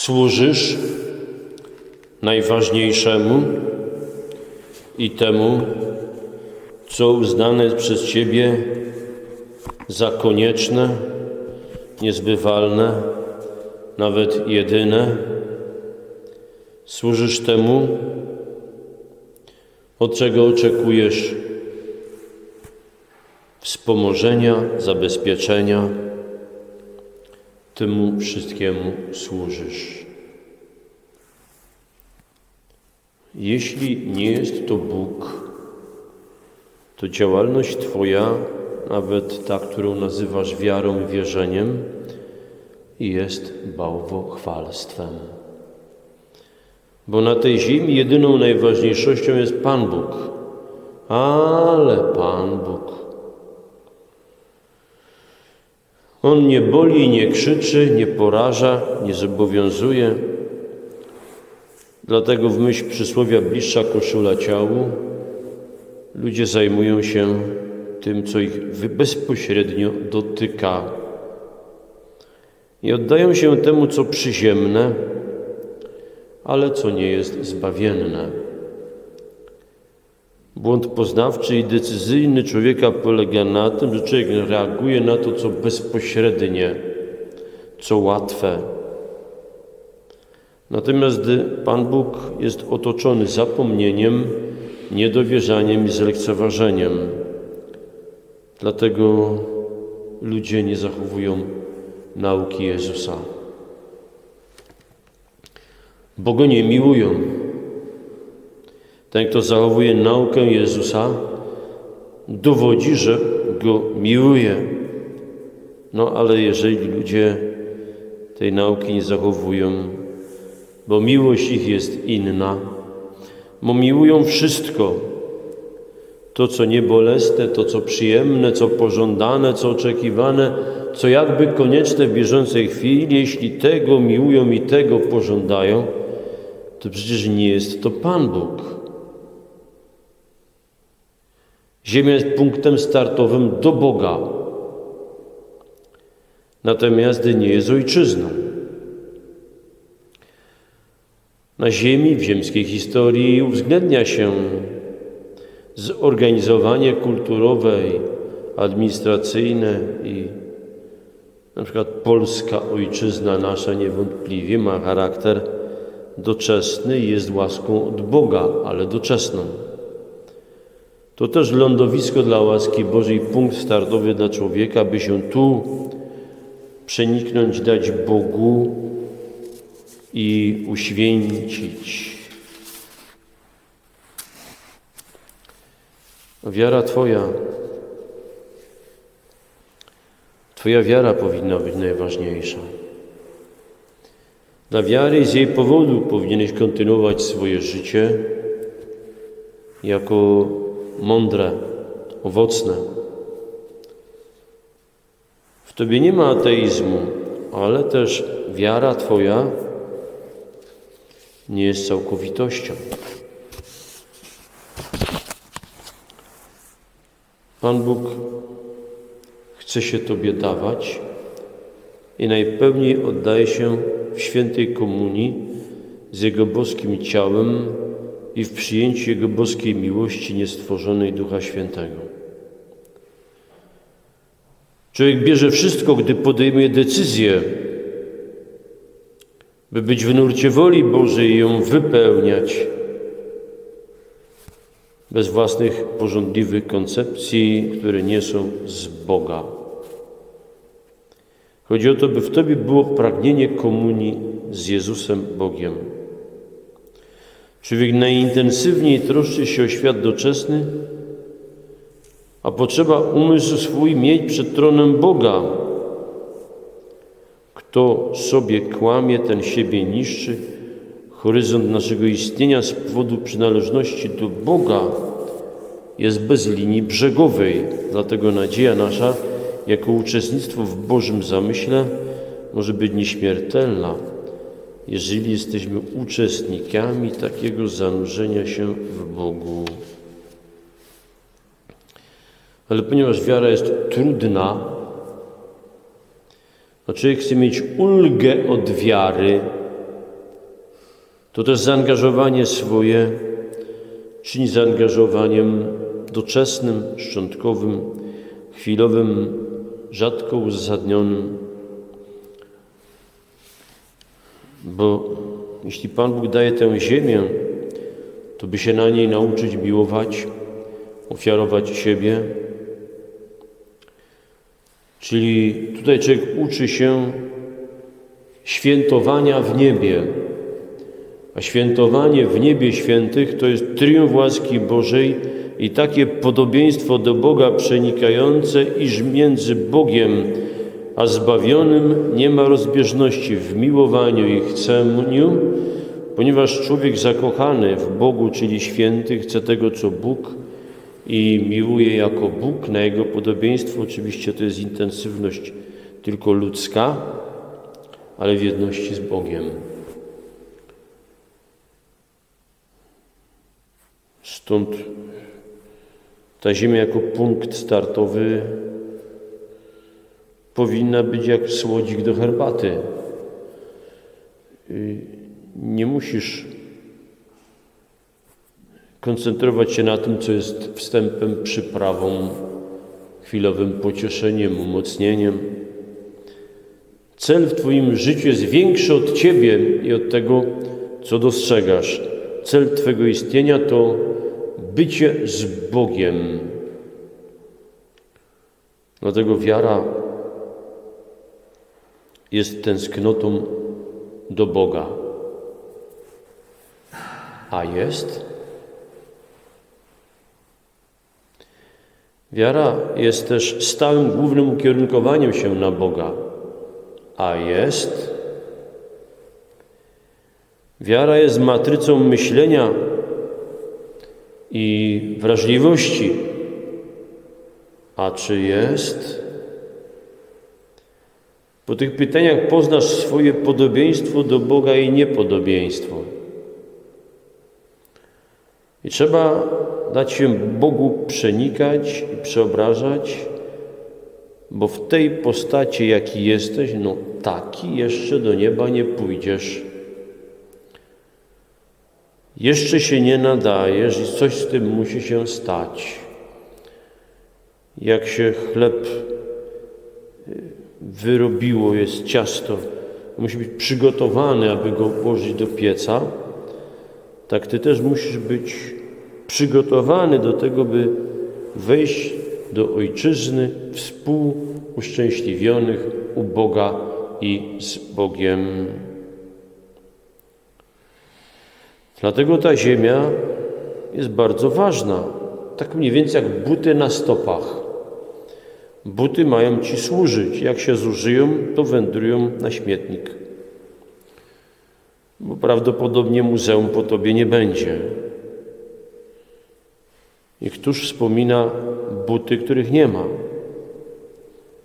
Służysz najważniejszemu i temu, co uznane przez Ciebie za konieczne, niezbywalne, nawet jedyne. Służysz temu, od czego oczekujesz wspomożenia, zabezpieczenia. Temu wszystkiemu służysz. Jeśli nie jest to Bóg, to działalność Twoja, nawet ta, którą nazywasz wiarą i wierzeniem, jest bałwochwalstwem. Bo na tej ziemi jedyną najważniejszością jest Pan Bóg. Ale Pan Bóg. On nie boli, nie krzyczy, nie poraża, nie zobowiązuje. Dlatego w myśl przysłowia bliższa koszula ciału ludzie zajmują się tym, co ich bezpośrednio dotyka. I oddają się temu, co przyziemne, ale co nie jest zbawienne. Błąd poznawczy i decyzyjny człowieka polega na tym, że człowiek reaguje na to, co bezpośrednie, co łatwe. Natomiast Pan Bóg jest otoczony zapomnieniem, niedowierzaniem i zlekceważeniem. Dlatego ludzie nie zachowują nauki Jezusa, bo Go nie miłują. Ten, kto zachowuje naukę Jezusa, dowodzi, że Go miłuje. No ale jeżeli ludzie tej nauki nie zachowują, bo miłość ich jest inna, bo miłują wszystko, to, co niebolesne, to, co przyjemne, co pożądane, co oczekiwane, co jakby konieczne w bieżącej chwili, jeśli tego miłują i tego pożądają, to przecież nie jest to Pan Bóg. Ziemia jest punktem startowym do Boga, natomiast nie jest ojczyzną. Na Ziemi, w ziemskiej historii uwzględnia się zorganizowanie kulturowe administracyjne i na przykład polska ojczyzna nasza niewątpliwie ma charakter doczesny i jest łaską od Boga, ale doczesną. To też lądowisko dla łaski Bożej, punkt startowy dla człowieka, by się tu przeniknąć, dać Bogu i uświęcić. Wiara Twoja, Twoja wiara powinna być najważniejsza. Dla wiary z jej powodu powinieneś kontynuować swoje życie jako mądre, owocne. W Tobie nie ma ateizmu, ale też wiara Twoja nie jest całkowitością. Pan Bóg chce się Tobie dawać i najpełniej oddaje się w świętej komunii z Jego boskim ciałem i w przyjęciu Jego boskiej miłości niestworzonej Ducha Świętego. Człowiek bierze wszystko, gdy podejmuje decyzję, by być w nurcie woli Bożej i ją wypełniać bez własnych porządliwych koncepcji, które nie są z Boga. Chodzi o to, by w Tobie było pragnienie komunii z Jezusem Bogiem. Człowiek najintensywniej troszczy się o świat doczesny, a potrzeba umysł swój mieć przed tronem Boga. Kto sobie kłamie, ten siebie niszczy. Horyzont naszego istnienia z powodu przynależności do Boga jest bez linii brzegowej. Dlatego nadzieja nasza, jako uczestnictwo w Bożym zamyśle, może być nieśmiertelna, jeżeli jesteśmy uczestnikami takiego zanurzenia się w Bogu. Ale ponieważ wiara jest trudna, a człowiek chce mieć ulgę od wiary, to też zaangażowanie swoje czyni zaangażowaniem doczesnym, szczątkowym, chwilowym, rzadko uzasadnionym. Bo jeśli Pan Bóg daje tę ziemię, to by się na niej nauczyć miłować, ofiarować siebie. Czyli tutaj człowiek uczy się świętowania w niebie. A świętowanie w niebie świętych to jest triumf łaski Bożej i takie podobieństwo do Boga przenikające, iż między Bogiem a zbawionym nie ma rozbieżności w miłowaniu i chceniu, ponieważ człowiek zakochany w Bogu, czyli święty, chce tego, co Bóg i miłuje jako Bóg na Jego podobieństwo. Oczywiście to jest intensywność tylko ludzka, ale w jedności z Bogiem. Stąd ta ziemia jako punkt startowy powinna być jak słodzik do herbaty. Y, nie musisz koncentrować się na tym, co jest wstępem, przyprawą, chwilowym pocieszeniem, umocnieniem. Cel w Twoim życiu jest większy od Ciebie i od tego, co dostrzegasz. Cel Twego istnienia to bycie z Bogiem. Dlatego wiara jest tęsknotą do Boga. A jest? Wiara jest też stałym głównym ukierunkowaniem się na Boga. A jest? Wiara jest matrycą myślenia i wrażliwości. A czy jest? Po tych pytaniach poznasz swoje podobieństwo do Boga i niepodobieństwo. I trzeba dać się Bogu przenikać i przeobrażać, bo w tej postaci, jaki jesteś, no taki jeszcze do nieba nie pójdziesz. Jeszcze się nie nadajesz i coś z tym musi się stać. Jak się chleb wyrobiło, jest ciasto, musi być przygotowany, aby go włożyć do pieca, tak Ty też musisz być przygotowany do tego, by wejść do ojczyzny współuszczęśliwionych u Boga i z Bogiem. Dlatego ta ziemia jest bardzo ważna. Tak mniej więcej jak buty na stopach. Buty mają ci służyć. Jak się zużyją, to wędrują na śmietnik. Bo prawdopodobnie muzeum po tobie nie będzie. I któż wspomina buty, których nie ma?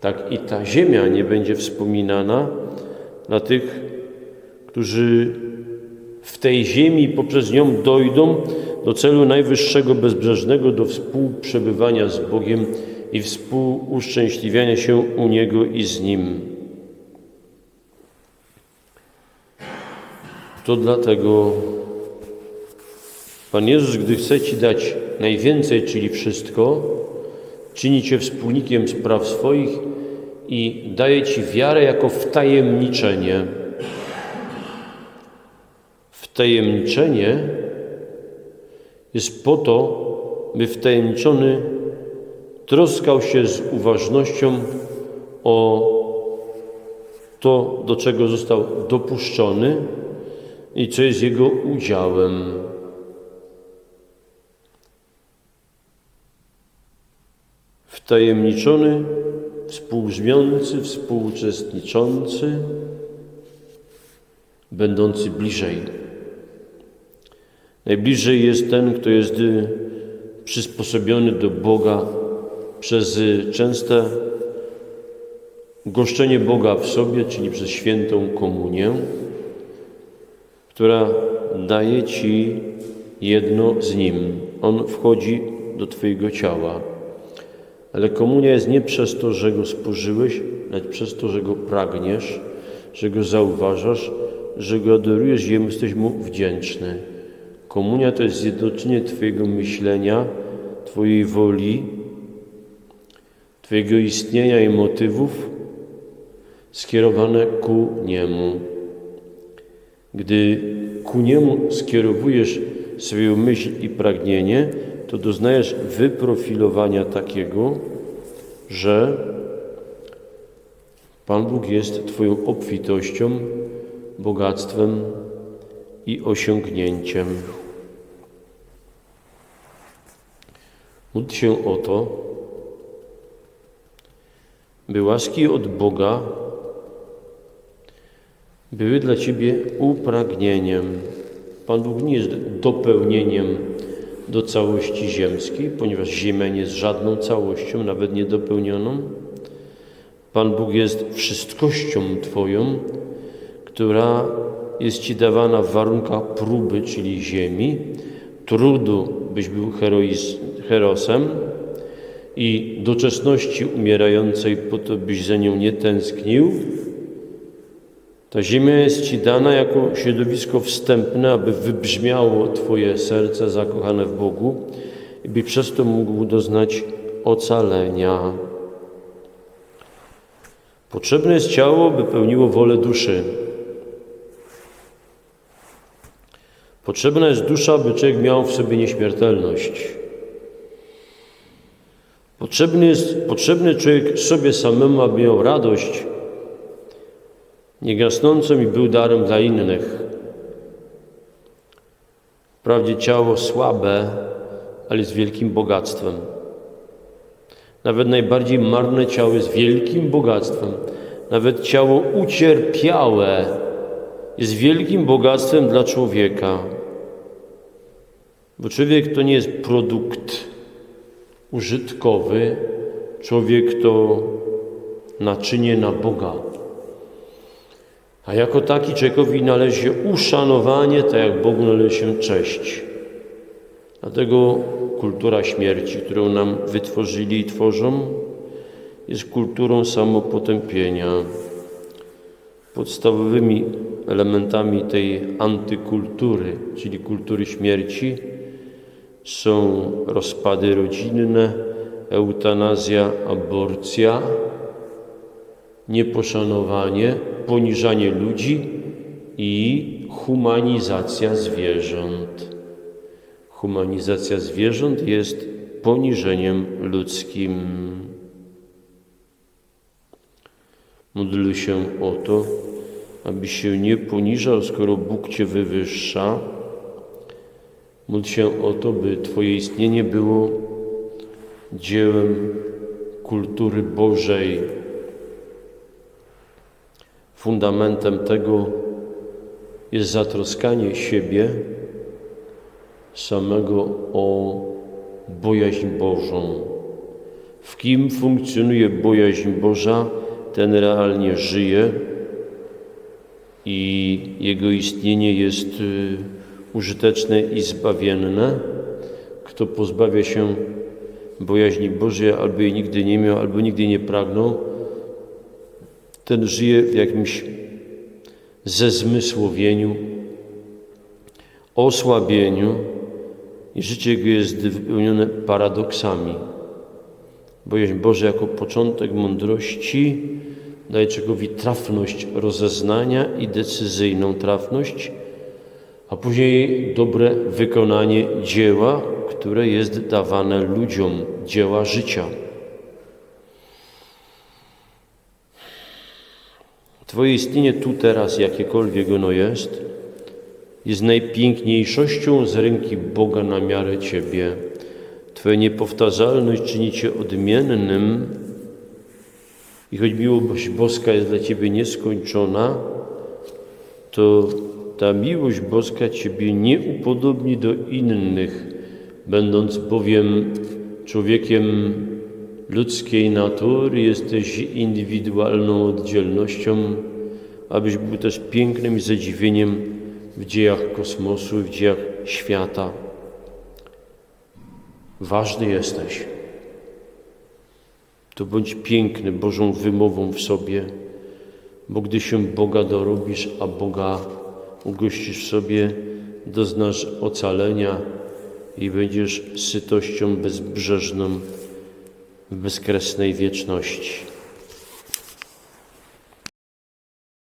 Tak i ta ziemia nie będzie wspominana dla tych, którzy w tej ziemi poprzez nią dojdą do celu najwyższego bezbrzeżnego, do współprzebywania z Bogiem i współuszczęśliwiania się u Niego i z Nim. To dlatego Pan Jezus, gdy chce Ci dać najwięcej, czyli wszystko, czyni Cię wspólnikiem spraw swoich i daje Ci wiarę jako wtajemniczenie. Wtajemniczenie jest po to, by wtajemniczony troskał się z uważnością o to, do czego został dopuszczony i co jest jego udziałem. Wtajemniczony, współbrzmiący, współuczestniczący, będący bliżej. Najbliżej jest ten, kto jest przysposobiony do Boga przez częste goszczenie Boga w sobie, czyli przez świętą komunię, która daje Ci jedno z Nim. On wchodzi do Twojego ciała. Ale komunia jest nie przez to, że go spożyłeś, lecz przez to, że go pragniesz, że go zauważasz, że Go adorujesz i jesteś Mu wdzięczny. Komunia to jest zjednoczenie Twojego myślenia, Twojej woli, Twojego istnienia i motywów skierowane ku Niemu. Gdy ku Niemu skierowujesz swoją myśl i pragnienie, to doznajesz wyprofilowania takiego, że Pan Bóg jest Twoją obfitością, bogactwem i osiągnięciem. Módl się o to, by łaski od Boga były dla Ciebie upragnieniem. Pan Bóg nie jest dopełnieniem do całości ziemskiej, ponieważ Ziemia nie jest żadną całością, nawet niedopełnioną. Pan Bóg jest wszystkością Twoją, która jest Ci dawana w warunkach próby, czyli ziemi, trudu, byś był heroiz, herosem i doczesności umierającej po to, byś za nią nie tęsknił. Ta ziemia jest Ci dana jako środowisko wstępne, aby wybrzmiało Twoje serce zakochane w Bogu i by przez to mógł doznać ocalenia. Potrzebne jest ciało, by pełniło wolę duszy. Potrzebna jest dusza, by człowiek miał w sobie nieśmiertelność. Potrzebny jest potrzebny człowiek sobie samemu, aby miał radość niegasnącą i był darem dla innych. Wprawdzie ciało słabe, ale jest wielkim bogactwem. Nawet najbardziej marne ciało jest wielkim bogactwem. Nawet ciało ucierpiałe jest wielkim bogactwem dla człowieka. Bo człowiek to nie jest produkt użytkowy, człowiek to naczynie na Boga. A jako taki człowiekowi należy uszanowanie, tak jak Bogu należy się cześć. Dlatego kultura śmierci, którą nam wytworzyli i tworzą, jest kulturą samopotępienia. Podstawowymi elementami tej antykultury, czyli kultury śmierci, są rozpady rodzinne, eutanazja, aborcja, nieposzanowanie, poniżanie ludzi i humanizacja zwierząt. Humanizacja zwierząt jest poniżeniem ludzkim. Módl się o to, aby się nie poniżał, skoro Bóg Cię wywyższa. Módl się o to, by Twoje istnienie było dziełem kultury Bożej. Fundamentem tego jest zatroskanie siebie samego o bojaźń Bożą. W kim funkcjonuje bojaźń Boża, ten realnie żyje i jego istnienie jest y, użyteczne i zbawienne. Kto pozbawia się bojaźni Bożej, albo jej nigdy nie miał, albo nigdy nie pragnął, ten żyje w jakimś zezmysłowieniu, osłabieniu i życie jego jest wypełnione paradoksami. Bojaźń Boże jako początek mądrości daje człowiekowi trafność rozeznania i decyzyjną trafność, a później dobre wykonanie dzieła, które jest dawane ludziom, dzieła życia. Twoje istnienie tu teraz, jakiekolwiek ono jest, jest najpiękniejszością z ręki Boga na miarę Ciebie. Twoja niepowtarzalność czyni Cię odmiennym i choć miłość boska jest dla Ciebie nieskończona, to ta miłość boska Ciebie nie upodobni do innych, będąc bowiem człowiekiem ludzkiej natury, jesteś indywidualną oddzielnością, abyś był też pięknym zadziwieniem w dziejach kosmosu, w dziejach świata. Ważny jesteś. To bądź piękny Bożą wymową w sobie, bo gdy się Boga dorobisz, a Boga ugościsz sobie, doznasz ocalenia i będziesz sytością bezbrzeżną w bezkresnej wieczności.